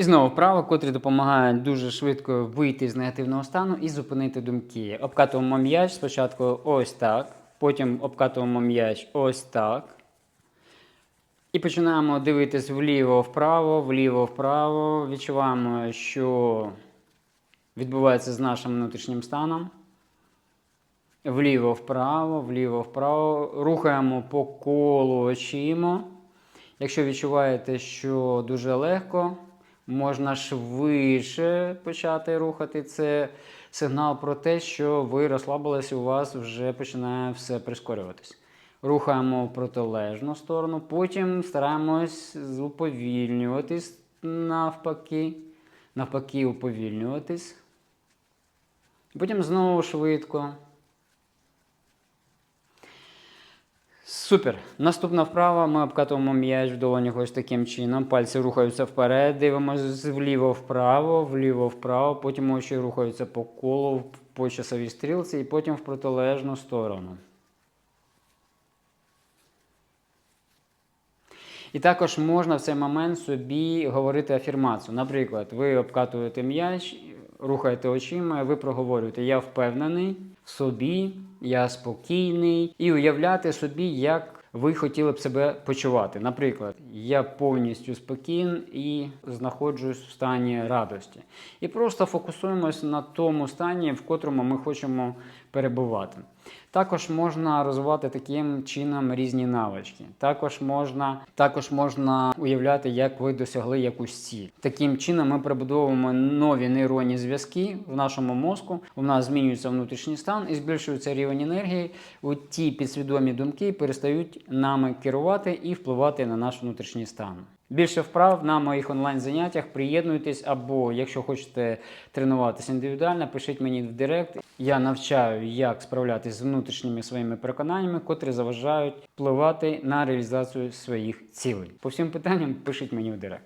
І знову вправо, котрі допомагають дуже швидко вийти з негативного стану і зупинити думки. Обкатуємо м'яч спочатку ось так, потім обкатуємо м'яч ось так. І починаємо дивитись вліво-вправо, вліво-вправо. Відчуваємо, що відбувається з нашим внутрішнім станом. Вліво-вправо, вліво-вправо. Рухаємо по колу очима. Якщо відчуваєте, що дуже легко, можна швидше почати рухати. Це сигнал про те, що ви розслабились, у вас вже починає все прискорюватись. Рухаємо в протилежну сторону, потім стараємось уповільнюватись навпаки. Навпаки, уповільнюватись. Потім знову швидко. Супер. Наступна вправа. Ми обкатуємо м'яч в долонях ось таким чином. Пальці рухаються вперед, дивимося вліво-вправо, вліво-вправо, потім очі рухаються по колу по часовій стрілці і потім в протилежну сторону. І також можна в цей момент собі говорити афірмацію. Наприклад, ви обкатуєте м'яч, рухаєте очима, ви проговорюєте Я впевнений в собі, я спокійний, і уявляти собі, як ви хотіли б себе почувати. Наприклад, я повністю спокійний і знаходжусь в стані радості. І просто фокусуємось на тому стані, в котрому ми хочемо перебувати. Також можна розвивати таким чином різні навички. Також можна, також можна уявляти, як ви досягли якусь ціль. Таким чином ми прибудовуємо нові нейронні зв'язки в нашому мозку. У нас змінюється внутрішній стан і збільшується рівень енергії. От ті підсвідомі думки перестають нами керувати і впливати на наш внутрішній стан. Більше вправ на моїх онлайн-заняттях. Приєднуйтесь або, якщо хочете тренуватися індивідуально, пишіть мені в директ. Я навчаю, як справлятися з внутрішніми своїми переконаннями, котрі заважають впливати на реалізацію своїх цілей. По всім питанням пишіть мені в директ.